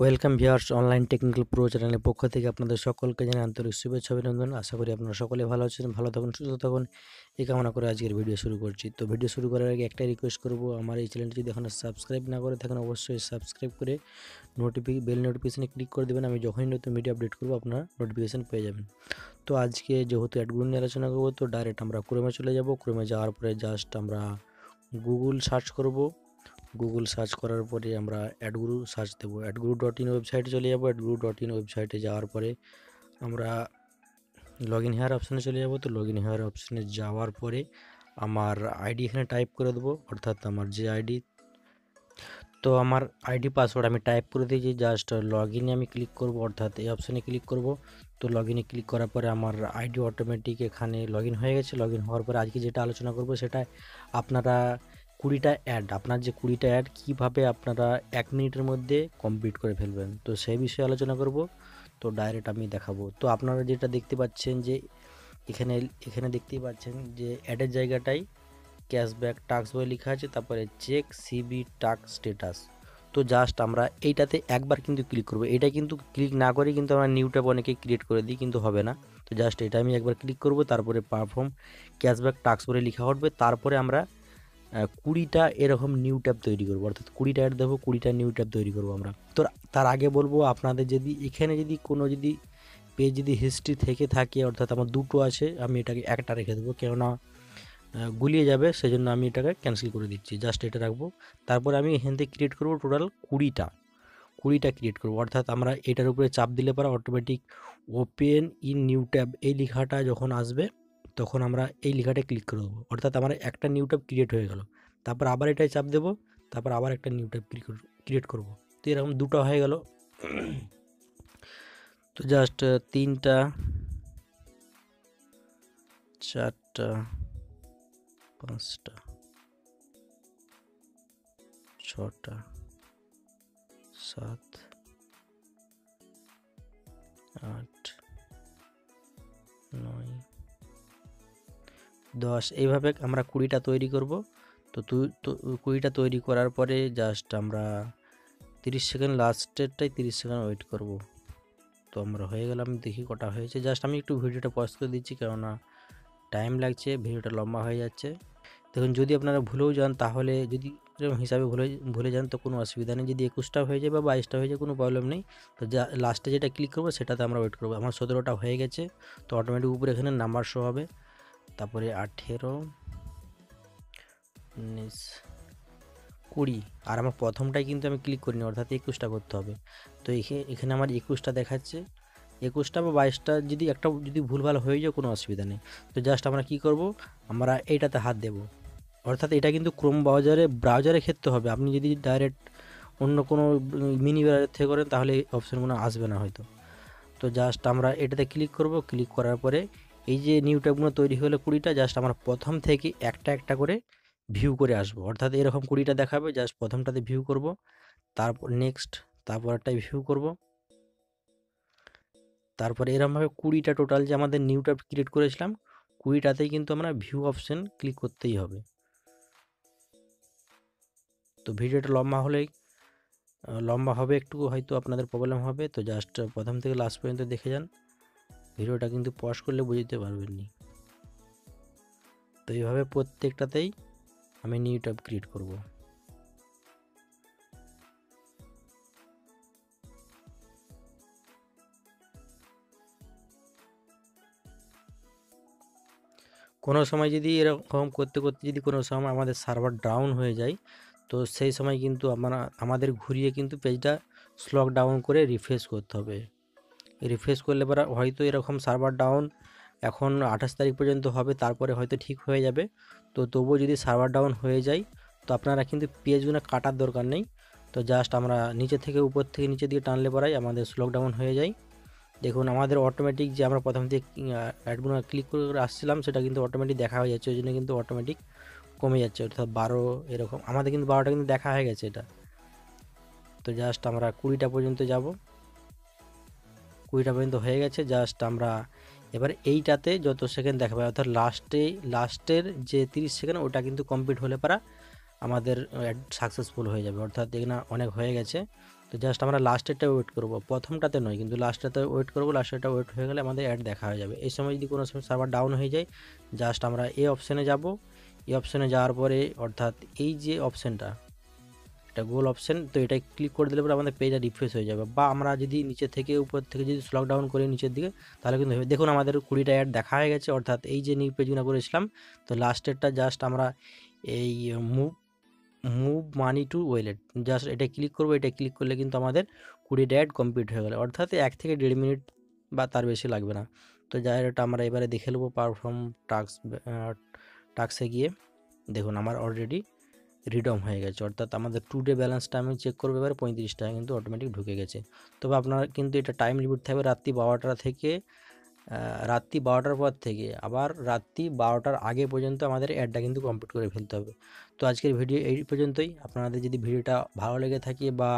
Welcome viewers online technical pro চ্যানেলের পক্ষ থেকে আপনাদের সকলকে জানাই আন্তরিক শুভেচ্ছা, অভিনন্দন। আশা করি আপনারা সকলে ভালো আছেন, ভালো থাকুন, সুস্থ থাকুন। এই কামনা করে আজকের ভিডিও শুরু করছি। তো ভিডিও শুরু করার আগে একটাই রিকোয়েস্ট করব, আমার এই চ্যানেলটি যদি এখনও সাবস্ক্রাইব না করে থাকেন, অবশ্যই সাবস্ক্রাইব করে নোটিফি বেল নোটিফিকেশানে ক্লিক করে দেবেন। আমি যখনই নতুন ভিডিও আপডেট করব, আপনারা নোটিফিকেশান পেয়ে যাবেন। তো আজকে যেহেতু অ্যাডগুলো নিয়ে আলোচনা করব, তো ডাইরেক্ট আমরা ক্রমে চলে যাব। ক্রমে যাওয়ার পরে জাস্ট আমরা গুগল সার্চ করব। গুগল সার্চ করার পরে আমরা অ্যাডগুরু সার্চ দেবো। অ্যাডগুরু ডট ইন ওয়েবসাইটে চলে যাব। অ্যাডগুরু ডট ইন ওয়েবসাইটে যাওয়ার পরে আমরা লগ ইন হেয়ার অপশানে চলে যাব। তো লগ ইন হেয়ার অপশানে যাওয়ার পরে আমার আইডি এখানে টাইপ করে দেবো, অর্থাৎ আমার যে আইডি তো আমার আইডি পাসওয়ার্ড আমি টাইপ করে দিয়েছি জাস্ট লগ ইনে আমি ক্লিক করব, অর্থাৎ এই অপশানে ক্লিক করব। তো লগ ইনে ক্লিক করার পরে আমার আইডি অটোমেটিক এখানে লগ হয়ে গেছে। লগ হওয়ার পরে আজকে যেটা আলোচনা করব সেটা আপনারা কুড়িটা অ্যাড আপনার যে কুড়িটা অ্যাড কীভাবে আপনারা এক মিনিটের মধ্যে কমপ্লিট করে ফেলবেন? তো সেই বিষয়ে আলোচনা করব। তো ডাইরেক্ট আমি দেখাবো। তো আপনারা যেটা দেখতে পাচ্ছেন যে, এখানে এখানে দেখতেই পাচ্ছেন যে অ্যাডের জায়গাটায় ক্যাশব্যাক টাক্স বলে লেখা আছে, তারপরে চেক সিবি টাক্স স্টেটাস তো জাস্ট আমরা এইটাতে একবার কিন্তু ক্লিক করব। এটা কিন্তু ক্লিক না করে কিন্তু আমরা নিউ ট্যাব অনেকে ক্রিয়েট করে দিই, কিন্তু হবে না। তো জাস্ট এটা আমি একবার ক্লিক করব, তারপরে পারফর্ম ক্যাশব্যাক টাক্স বলে লেখা উঠবে, তারপরে আমরা কুড়িটা এরকম নিউ ট্যাব তৈরি করব। অর্থাৎ কুড়িটা অ্যাড দেবো, কুড়িটা নিউ ট্যাব তৈরি করব আমরা। তো তার আগে বলব, আপনাদের যদি এখানে যদি কোনো যদি পেজ যদি হিস্ট্রি থেকে থাকে, অর্থাৎ আমার দুটো আছে, আমি এটাকে একটা রেখে দেবো। কেননা গুলিয়ে যাবে সেই জন্য আমি এটাকে ক্যান্সেল করে দিচ্ছি। জাস্ট এটা রাখব। তারপর আমি এখান থেকে ক্রিয়েট করব টোটাল কুড়িটা। কুড়িটা ক্রিয়েট করব। অর্থাৎ আমরা এটার উপরে চাপ দিলে পরে automatic open in new tab এই লেখাটা যখন আসবে তখন আমরা এই লেখাটা ক্লিক করে দেবো। অর্থাৎ আমার একটা নিউ ট্যাব ক্রিয়েট হয়ে গেল। তারপর আবার এটাই চাপ দেবো। তারপর আবার একটা নিউ ট্যাব ক্রিয়েট করব। তো এরকম দুটো হয়ে গেল। তো জাস্ট তিনটা, চারটা, পাঁচটা, ছটা, সাত, আট দশ, এইভাবে আমরা কুড়িটা তৈরি করব। তো কুড়িটা তৈরি করার পরে জাস্ট আমরা তিরিশ সেকেন্ড লাস্টেরটাই তিরিশ সেকেন্ড ওয়েট করব। তো আমরা হয়ে গেলাম, দেখি কটা হয়েছে। জাস্ট আমি একটু ভিডিওটা পজ করে দিচ্ছি, কেননা টাইম লাগছে, ভিডিওটা লম্বা হয়ে যাচ্ছে। দেখুন, যদি আপনারা ভুলেও যান, তাহলে যদি হিসাবে ভুলে ভুলে যান, তো কোনো অসুবিধা নেই। যদি একুশটা হয়ে যায় বা বাইশটা হয়ে যায়, কোনো প্রবলেম নেই। তো যা লাস্টে যেটা ক্লিক করব, সেটাতে আমরা ওয়েট করব। আমার সতেরোটা হয়ে গেছে, তো অটোমেটিক উপরে এখানে নাম্বার শো হবে। তারপরে আঠেরো, উনিশ, কুড়ি। আর আমার প্রথমটাই কিন্তু আমি ক্লিক করিনি, অর্থাৎ একুশটা করতে হবে। তো এখানে আমার একুশটা দেখাচ্ছে। একুশটা বা বাইশটা যদি একটা, যদি ভুলভাল হয়ে যায়, কোনো অসুবিধা নেই। তো জাস্ট আমরা কি করব? আমরা এইটাতে হাত দেব। অর্থাৎ এটা কিন্তু ক্রোম ব্রাউজারে ব্রাউজারে ক্ষেত্রে হবে। আপনি যদি ডাইরেক্ট অন্য কোনো মিনি ব্রাউজার থেকে করেন, তাহলে এই অপশানগুলো আসবে না হয়তো। তো জাস্ট আমরা এটাতে ক্লিক করব। ক্লিক করার পরে এই যে নিউ ট্যাবগুলো তৈরি হলে কুড়িটা জাস্ট আমরা প্রথম থেকে একটা একটা করে ভিউ করে আসব। অর্থাৎ এরকম কুড়িটা দেখাবে জাস্ট প্রথমটাতে ভিউ করব, তারপর নেক্সট তারপর একটাই ভিউ করব। তারপরে এরকমভাবে কুড়িটা টোটাল যে আমাদের নিউ ট্যাব ক্রিয়েট করেছিলাম, কুড়িটাতেই কিন্তু আমরা ভিউ অপশান ক্লিক করতেই হবে। তো ভিডিওটা লম্বা হলেই, লম্বা হবে একটু হয়তো আপনাদের প্রবলেম হবে, তো জাস্ট প্রথম থেকে লাস্ট পর্যন্ত দেখে যান। ভিডিওটা কিন্তু পজ করলে বুঝতে পারবেন নি তো এইভাবে প্রত্যেকটাতেই আমি নিউ ট্যাব ক্রিয়েট করব। কোনো সময় যদি এরকম করতে করতে যদি কোনো সময় আমাদের সার্ভার ডাউন হয়ে যায়, তো সেই সময় কিন্তু আমরা, আমাদের ঘুরিয়ে কিন্তু পেজটা স্লক ডাউন করে রিফ্রেশ করতে হবে। রিফ্রেশ করলে পরে হয়তো এরকম সার্ভার ডাউন এখন আঠাশ তারিখ পর্যন্ত হবে, তারপরে হয়তো ঠিক হয়ে যাবে। তো তবুও যদি সার্ভার ডাউন হয়ে যায়, তো আপনারা কিন্তু পেজগুলো কাটার দরকার নেই। তো জাস্ট আমরা নিচে থেকে উপর থেকে নিচে দিকে টানলে পরাই আমাদের স্লক ডাউন হয়ে যায়। দেখুন, আমাদের অটোমেটিক যে আমরা প্রথম থেকে অ্যাডগুলো ক্লিক করে আসছিলাম, সেটা কিন্তু অটোমেটিক দেখা হয়ে যাচ্ছে। ওই জন্য কিন্তু অটোমেটিক কমে যাচ্ছে। অর্থাৎ বারো এরকম, আমাদের কিন্তু বারোটা কিন্তু দেখা হয়ে গেছে এটা। তো জাস্ট আমরা কুড়িটা পর্যন্ত যাব। কুড়িটা পর্যন্ত হয়ে গেছে জাস্ট আমরা এবার এইটাতে যত সেকেন্ড দেখাবে, অর্থাৎ লাস্টে লাস্টের যে তিরিশ সেকেন্ড ওটা কিন্তু কমপ্লিট হলে পারা আমাদের সাকসেসফুল হয়ে যাবে। অর্থাৎ এখানে অনেক হয়ে গেছে। তো জাস্ট আমরা লাস্টেরটা ওয়েট করব। প্রথমটাতে নয়, কিন্তু লাস্টটাতে ওয়েট করব লাস্টেরটা ওয়েট হয়ে গেলে আমাদের অ্যাড দেখা হয়ে যাবে। এই সময় যদি কোনো সময় সার্ভার ডাউন হয়ে যায় জাস্ট আমরা এই অপশানে যাব। এই অপশানে যাওয়ার পরে, অর্থাৎ এই যে অপশানটা এটা গোল অপশান তো এটা ক্লিক করে দিলে পরে আমাদের পেজটা রিফ্রেশ হয়ে যাবে। বা আমরা যদি নিচে থেকে উপর থেকে যদি স্লক ডাউন করি নিচের দিকে, তাহলে কিন্তু দেখুন আমাদের কুড়িটা অ্যাড দেখা হয়ে গেছে, অর্থাৎ এই যে নিউ পেজগুলো করেছিলাম তো লাস্টেরটা জাস্ট আমরা এই move move money to wallet just এটা ক্লিক করব, এটা ক্লিক করলে কিন্তু আমাদের কুড়িটা অ্যাড কমপ্লিট হয়ে গেল। অর্থাৎ এক থেকে দেড় মিনিট বা তার বেশি লাগবে না। তো যাই এটা আমরা এবারে দেখে নেব পারফর্ম টাক্স টাক্সে গিয়ে। দেখুন, আমার অলরেডি রিডম হয়ে গেছে। অর্থাৎ আমাদের টু ডে ব্যালেন্সটা আমি চেক করব এবারে পঁয়ত্রিশ টাকা কিন্তু অটোমেটিক ঢুকে গেছে। তবে আপনার কিন্তু এটা টাইম লিমিট থাকবে রাত্রি বারোটা থেকে রাত্রি বারোটার পর থেকে। আবার রাত্রি বারোটার আগে পর্যন্ত আমাদের অ্যাডটা কিন্তু কমপ্লিট করে ফেলতে হবে। তো আজকের ভিডিও এই পর্যন্তই। আপনাদের যদি ভিডিওটা ভালো লেগে থাকে বা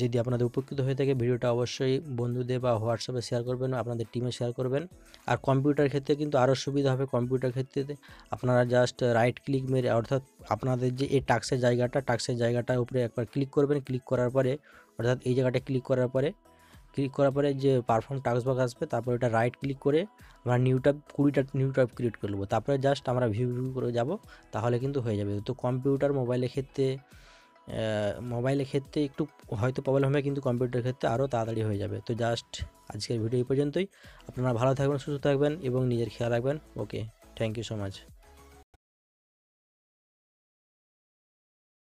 যদি আপনাদের উপকৃত হয়ে থাকে ভিডিওটা অবশ্যই বন্ধুদের বা হোয়াটসঅ্যাপে শেয়ার করবেন, আপনাদের টিমে শেয়ার করবেন। আর কম্পিউটার ক্ষেত্রে কিন্তু আরও সুবিধা হবে কম্পিউটার ক্ষেত্রে। আপনারা জাস্ট রাইট ক্লিক মেরে, অর্থাৎ আপনাদের যে এই টাক্সের জায়গাটা টাক্সের জায়গাটার উপরে একবার ক্লিক করবেন। ক্লিক করার পরে, অর্থাৎ এই জায়গাটা ক্লিক করার পরে ক্লিক করার পরে যে পারফর্ম টাক্স বক্স আসবে, তারপর এটা রাইট ক্লিক করে আমরা নিউ ট্যাব কুড়িটা নিউ ট্যাব ক্রিয়েট করে নেব। তারপরে জাস্ট আমরা ভিউ ভিউ করে যাব, তাহলে কিন্তু হয়ে যাবে। তো কম্পিউটার মোবাইলের ক্ষেত্রে মোবাইলের ক্ষেত্রে একটু হয়তো প্রবলেম হবে, কিন্তু কম্পিউটারের ক্ষেত্রে আরও তাড়াতাড়ি হয়ে যাবে। তো জাস্ট আজকের ভিডিও এই পর্যন্তই। আপনারা ভালো থাকবেন, সুস্থ থাকবেন এবং নিজের খেয়াল রাখবেন। Okay thank you so much